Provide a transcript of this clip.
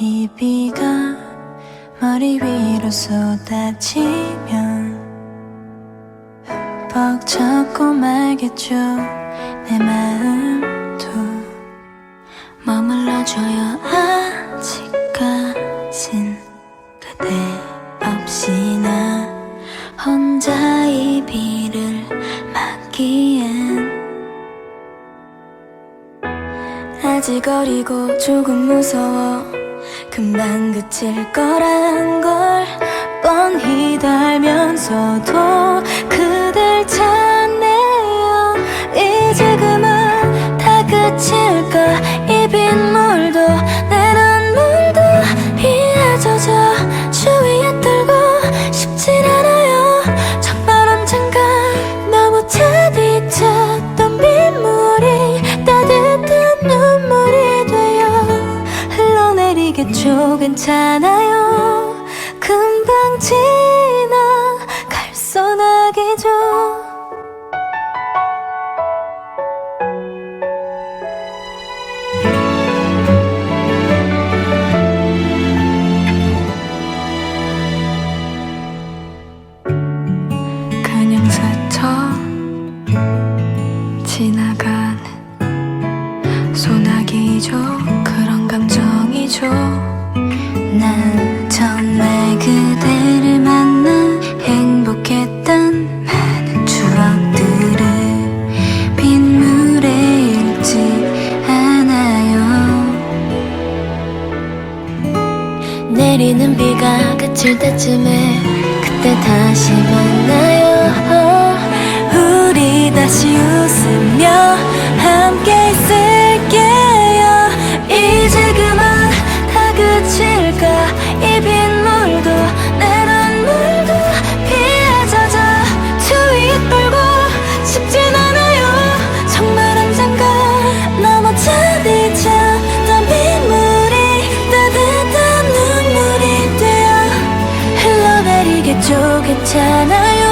이 비가 머리 위로 쏟아지면 흠뻑 젖고 말겠죠 내 마음도. 머물러줘요 아직까진. 그대 없이 나 혼자 이 비를 맞기엔. 아직 어리고 조금 무서워. 금방 그칠 거란 걸 뻔히 달면서도 그댈 찾아 괜찮아요. 잊을 때쯤에 그때 다시 만 저 괜찮아요?